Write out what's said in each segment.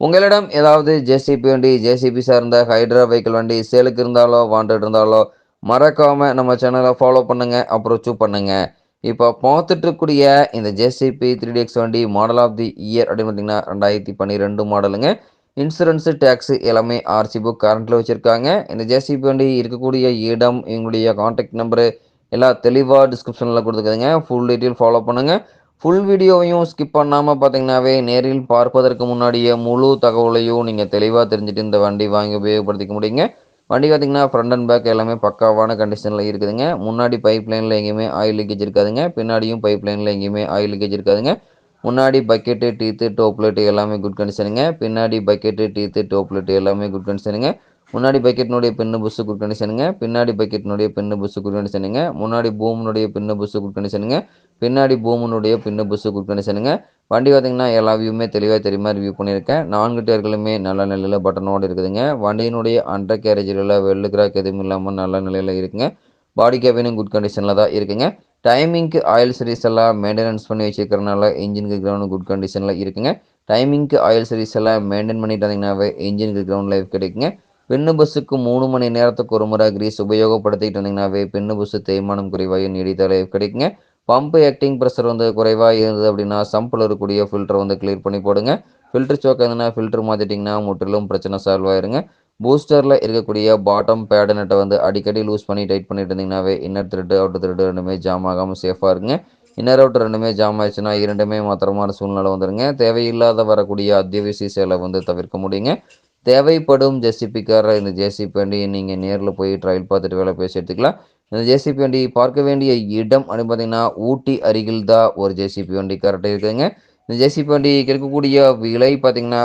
உங்களிடம் ஏதாவது ஜேசிபி வண்டி ஜேசிபி சார்ந்த ஹைட்ரா வெஹிக்கிள் வண்டி சேலுக்கு இருந்தாலோ வாண்டட் இருந்தாலோ மறக்காம நம்ம சேனலை ஃபாலோ பண்ணுங்க அப்ரோச்சும் பண்ணுங்க. இப்போ பார்த்துட்டு இருக்கக்கூடிய இந்த ஜேசிபி த்ரீ எக்ஸ் வண்டி மாடல் ஆஃப் தி இயர் அப்படின்னு பார்த்தீங்கன்னா ரெண்டாயிரத்தி பன்னிரெண்டு மாடலுங்க இன்சூரன்ஸு டேக்ஸு எல்லாமே ஆர்சி புக் கரண்ட்டில் வச்சுருக்காங்க. இந்த ஜேசிபி வண்டி இருக்கக்கூடிய இடம் இவங்களுடைய காண்டாக்ட் நம்பரு எல்லாம் தெளிவாக டிஸ்கிரிப்ஷனில் கொடுத்துருக்குதுங்க ஃபுல் டீட்டெயில் ஃபாலோ பண்ணுங்கள் ஃபுல் வீடியோவையும் ஸ்கிப் பண்ணாமல் பார்த்தீங்கன்னாவே நேரில் பார்ப்பதற்கு முன்னாடியே முழு தகவலையும் நீங்கள் தெளிவாக தெரிஞ்சுட்டு இந்த வண்டி வாங்கி உபயோகப்படுத்திக்க முடியுங்க. வண்டி பார்த்தீங்கன்னா ஃப்ரண்ட் அண்ட் பேக் எல்லாமே பக்காவான கண்டிஷனில் இருக்குதுங்க. முன்னாடி பைப் லைனில் எங்கேயுமே ஆயில் லீக்கேஜ் இருக்காதுங்க. பின்னாடியும் பைப் லைனில் எங்கேயுமே ஆயில் லீக்கேஜ் இருக்காதுங்க. முன்னாடி பக்கெட்டு டீத்து டோப்லெட்டு எல்லாமே குட் கண்டிஷனுங்க பின்னாடி பக்கெட்டு டீத்து டோப்லெட்டு எல்லாமே குட் கண்டிஷனுங்க முன்னாடி பக்கெட்டினுடைய பின்னு புஸ்ஸு குட் கண்டிஷனுங்க பின்னாடி பக்கெட்டினுடைய பின்னு புஸ்ஸு குட் கண்டிஷனுங்க முன்னாடி பூமினுடைய பெண்ணு புஸ்ஸு குட் கண்டிஷனுங்க பின்னாடி பூமினுடைய பின்னு புஸ்ஸு குட் கண்டிஷனுங்க வண்டி பார்த்தீங்கன்னா எல்லா வியூமே தெளிவாக தெரியுமா ரிவ்யூ பண்ணியிருக்கேன். நான்கு டயர்களுமே நல்ல நிலையில் பட்டனோடு இருக்குதுங்க. வண்டியினுடைய அண்டர் கேரேஜில் வெள்ளு கிராக் எதுவும் இல்லாமல் நல்ல நிலையில் இருக்குங்க. பாடி கேபினும் குட் கண்டிஷனில் தான் இருக்குங்க. டைமிங்க்கு ஆயில் சர்வீஸ் எல்லாம் மெயின்டெனன்ஸ் பண்ணி வச்சுருக்கிறனால இன்ஜினுக்கு கிரவுண்டு குட் கண்டிஷனில் இருக்குங்க. டைமிங்க்கு ஆயில் சர்வீஸ் எல்லாம் மெயின்டைன் பண்ணிட்டு வந்தீங்கன்னாவே இன்ஜினுக்கு கிரவுண்ட் லைஃப் கிடைக்குங்க. பெண்ணு பஸ்ஸுக்கு மூணு மணி நேரத்துக்கு ஒரு முறை கிரீஸ் உபயோகப்படுத்திட்டு இருந்தீங்கன்னாவே பெண்ணு பஸ்ஸு தேய்மானம் குறைவாக நீடித்த லைஃப் கிடைக்குங்க. பம்பு ஆக்டிங் ப்ரெஷர் வந்து குறைவாக இருந்தது அப்படின்னா சம்பில் இருக்கக்கூடிய ஃபில்டரை வந்து கிளியர் பண்ணி போடுங்க. ஃபில்டர் சோக் எதுனா ஃபில்டர் மாற்றிட்டிங்கன்னா முற்றிலும் பிரச்சனை சால்வ் ஆயிருங்க. பூஸ்டரில் இருக்கக்கூடிய பாட்டம் பேடு நட்டை வந்து அடிக்கடி லூஸ் பண்ணி டைட் பண்ணிட்டு இருந்தீங்கன்னாவே இன்னர் த்ரெட்டு அவுட்டர் த்ரெட்டு ரெண்டுமே ஜாம் ஆகாமல் சேஃபாக இருங்க. இன்னர் அவுட்டர் ரெண்டுமே ஜாம் ஆயிடுச்சுன்னா இரண்டுமே மாத்திரமான சூழ்நிலை வந்துருங்க. தேவையில்லாத வரக்கூடிய அத்தியாவசிய சேலை வந்து தவிர்க்க முடியுங்க. தேவைப்படும் ஜேசிபிக்கார இந்த ஜேசிபி வண்டி நீங்கள் நேரில் போய் ட்ரையல் பார்த்துட்டு வேலை பேசி எடுத்துக்கலாம் இந்த ஜேசிபி வண்டி பார்க்க வேண்டிய இடம் அப்படின்னு பார்த்தீங்கன்னா ஊட்டி அருகில் தான் ஒரு ஜேசிபி வண்டி கரெக்டாக இருக்குதுங்க. இந்த ஜேசிபி வண்டி இருக்கக்கூடிய விலை பார்த்தீங்கன்னா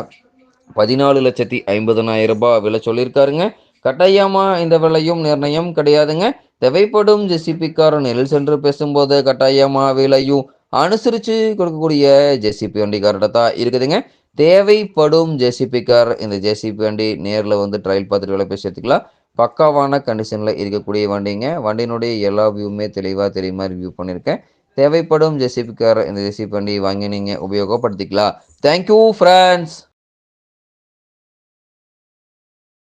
பதினாலு லட்சத்தி ஐம்பதனாயிரம் ரூபாய் விலை சொல்லியிருக்காருங்க. கட்டாயமாக இந்த விலையும் நிர்ணயம் கிடையாதுங்க. தேவைப்படும் ஜெசிபிக்கார நெல் சென்று பேசும்போது கட்டாயமாக விலையும் அனுசரித்து கொடுக்கக்கூடிய ஜெசிபி வண்டி கரெக்டாக தான் இருக்குதுங்க. தேவைப்படும் ஜேசிபி கார் இந்த ஜேசிபி வண்டி நேரில் வந்து ட்ரையல் பார்த்துட்டு வேலை பேசி எடுத்துக்கலாம் பக்காவான கண்டிஷனில் இருக்கக்கூடிய வண்டிங்க. வண்டியினுடைய எல்லா வியூவுமே தெளிவாக தெரியுமா ரிவ்யூ பண்ணியிருக்கேன். தேவைப்படும் ஜெசிபி கார் இந்த ஜெசிபி வண்டி வாங்கி நீங்கள் உபயோகப்படுத்திக்கலாம். Thank you friends